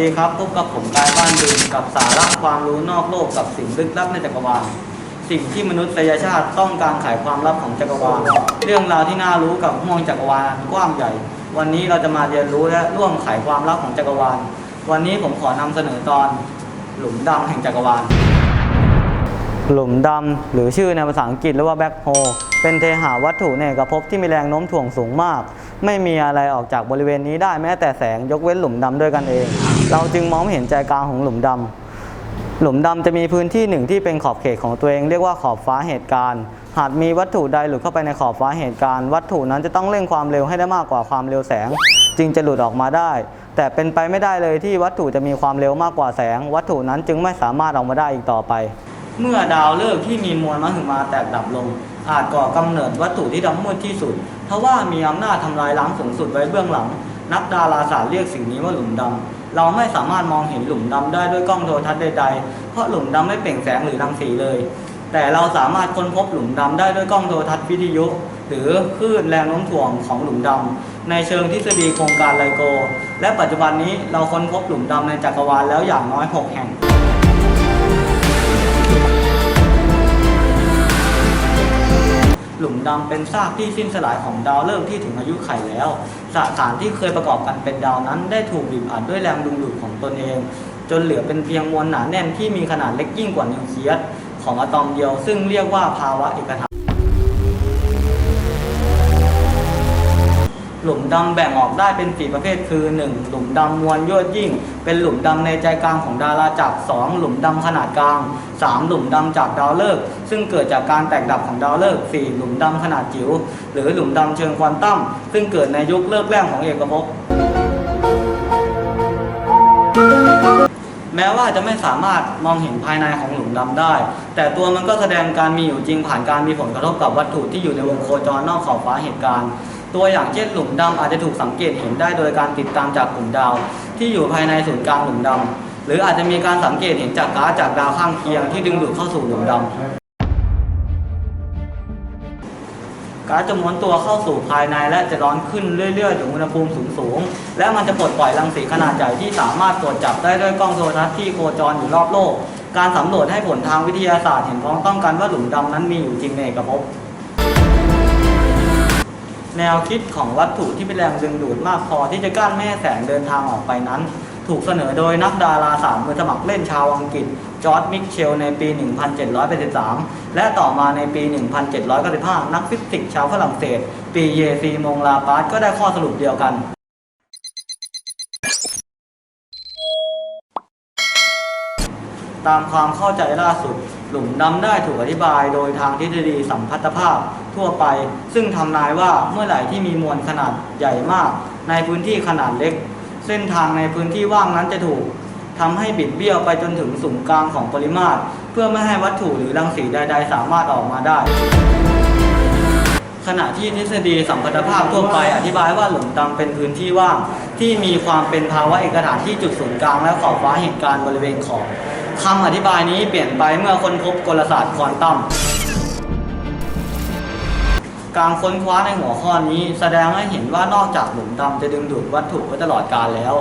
ดีครับพบกับผมกายบ้านดินกับสาระความรู้นอกโลกกับสิ่งลึกลับในจักรวาล สิ่งที่มนุษยชาติต้องการไขความลับของจักรวาล เรื่องราวที่น่ารู้กับห่วงจักรวาลกว้างใหญ่ วันนี้เราจะมาเรียนรู้และร่วมไขความลับของจักรวาล วันนี้ผมขอนำเสนอตอน หลุมดำแห่งจักรวาล หลุมดำหรือชื่อในภาษาอังกฤษเรียกว่าแบ็คโฮเป็นเทหาวัตถุในเอกภพที่มีแรงโน้มถ่วงสูงมาก ไม่มีอะไรออกจากบริเวณนี้ได้แม้แต่แสงยกเว้นหลุมดำด้วยกันเอง เราจึงมองไม่เห็นใจกลางของหลุมดำหลุมดำจะมีพื้นที่หนึ่งที่เป็นขอบเขตของตัวเองเรียกว่าขอบฟ้าเหตุการณ์ หากมีวัตถุใดหลุดเข้าไปในขอบฟ้าเหตุการณ์ วัตถุนั้นจะต้องเร่งความเร็วให้ได้มากกว่าความเร็วแสง จึงจะหลุดออกมาได้ แต่เป็นไปไม่ได้เลยที่วัตถุจะมีความเร็วมากกว่าแสง วัตถุนั้นจึงไม่สามารถออกมาได้อีกต่อไป เมื่อดาวฤกษ์ที่มีมวลมหึมาแตกดับลงอาจก่อกำเนิดวัตถุที่ดำมืดที่สุดทว่ามีอำนาจทำลายล้างสูงสุดไว้เบื้องหลัง นักดาราศาสตร์เรียกสิ่งนี้ว่าหลุมดำ เราไม่สามารถมองเห็นหลุมดำได้ด้วยกล้องโทรทัศน์ใดๆ เพราะหลุมดำไม่เปล่งแสงหรือรังสีเลย แต่เราสามารถค้นพบหลุมดำได้ด้วยกล้องโทรทัศน์วิทยุ หรือคลื่นแรงโน้มถ่วงของหลุมดำในเชิงทฤษฎีโครงการไลโก และปัจจุบันนี้เราค้นพบหลุมดำในจักรวาลแล้วอย่างน้อย 6 แห่ง ดำเป็นซากที่สิ้นสลายของดาวฤกษ์ที่ถึงอายุไขแล้ว สสารที่เคยประกอบกันเป็นดาวนั้น ได้ถูกบีบอัดด้วยแรงดึงดูดของตนเอง จนเหลือเป็นเพียงมวลหนาแน่นที่มีขนาดเล็กยิ่งกว่านิวเคลียสของอะตอมเดียว ซึ่งเรียกว่าภาวะเอกฐาน หลุมดำแบ่งออกได้เป็นสี่ประเภทคือ 1. หลุมดำมวลยวดยิ่ง เป็นหลุมดำในใจกลางของดาราจักร 2. หลุมดำขนาดกลาง 3. หลุมดำจากดาวฤกษ์ซึ่งเกิดจากการแตกดับของดาวฤกษ์ 4. หลุมดำขนาดจิ๋วหรือหลุมดำเชิงควอนตัมซึ่งเกิดในยุคเลิกแรกของเอกภพแม้ว่าจะไม่สามารถมองเห็นภายในของหลุมดำได้ แต่ตัวมันก็แสดงการมีอยู่จริงผ่านการมีผลกระทบกับวัตถุที่อยู่ในวงโคจรนอกขอบฟ้าเหตุการณ์ ตัวอย่างเช่นหลุมดำอาจจะถูกสังเกตเห็นได้โดยการติดตามจากกลุ่มดาว ที่อยู่ภายในศูนย์กลางหลุมดำหรืออาจจะมีการสังเกตเห็นจากก๊าซจากดาวข้างเคียงที่ดึงดูดเข้าสู่หลุมดำก๊าซจะม้วนตัวเข้าสู่ภายในและจะร้อนขึ้นเรื่อยๆถึงอุณหภูมิสูงๆ และมันจะปลดปล่อยรังสีขนาดใหญ่ที่สามารถตรวจจับได้ด้วยกล้องโทรทัศน์ที่โคจรอยู่รอบโลก การสำรวจให้ผลทางวิทยาศาสตร์เห็นพ้องต้องกันว่าหลุมดำนั้นมีอยู่จริงในเอกภพ แนวคิดของวัตถุที่เป็นแรงดึงดูดมากพอที่จะกั้นไม่แสงเดินทางออกไปนั้น ถูกเสนอโดยนักดาราศาสตร์มือสมัครเล่นชาวอังกฤษจอร์จมิกเชลในปี 1783 และต่อมาในปี 1795 นักฟิสิกส์ชาวฝรั่งเศส ปีเยซีมงลาปาร์ตก็ได้ข้อสรุปเดียวกันตามความเข้าใจล่าสุด หลุมดำได้ถูกอธิบายโดยทางทฤษฎีสัมพัทธภาพทั่วไป ซึ่งทำนายว่าเมื่อไหร่ที่มีมวลขนาดใหญ่มาก ในพื้นที่ขนาดเล็ก เส้นทางในพื้นที่ว่างนั้นจะถูกทำให้บิดเบี้ยวไปจนถึงศูนย์กลางของปริมาตร เพื่อไม่ให้วัตถุหรือรังสีใด ๆ สามารถออกมาได้ ขณะที่ทฤษฎีสัมพัทธภาพทั่วไป อธิบายว่าหลุมดำเป็นพื้นที่ว่าง ที่มีความเป็นภาวะเอกฐานที่จุดศูนย์กลางและขอบฟ้าเหตุการณ์บริเวณขอบ คำอธิบายนี้เปลี่ยนไปเมื่อค้นพบกลศาสตร์ควอนตัม การค้นคว้าในหัวข้อนี้แสดงให้เห็นว่านอกจากหลุมดำจะดึงดูดวัตถุไว้ตลอดกาลแล้ว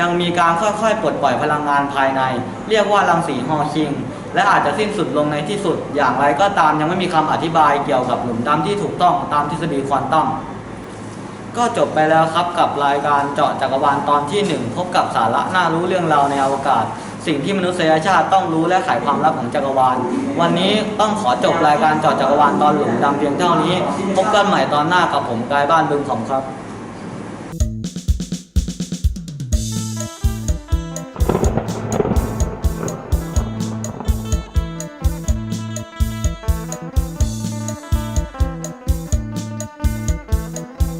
ยังมีการค่อยๆ ปลดปล่อยพลังงานภายใน เรียกว่ารังสีฮอว์คิง และอาจจะสิ้นสุดลงในที่สุด อย่างไรก็ตามยังไม่มีคำอธิบายเกี่ยวกับหลุมดำที่ถูกต้องตามทฤษฎีควอนตัมก็จบไปแล้วครับกับรายการเจาะจักรวาลตอนที่หนึ่งพบกับสาระน่ารู้เรื่องราวในอวกาศ สิ่งที่มนุษยชาติต้องรู้และไขความลับของจักรวาล วันนี้ต้องขอจบรายการจอดจักรวาลตอนหลุมดำเพียงเท่านี้ พบกันใหม่ตอนหน้ากับผมกายบ้านบึงขอมครับ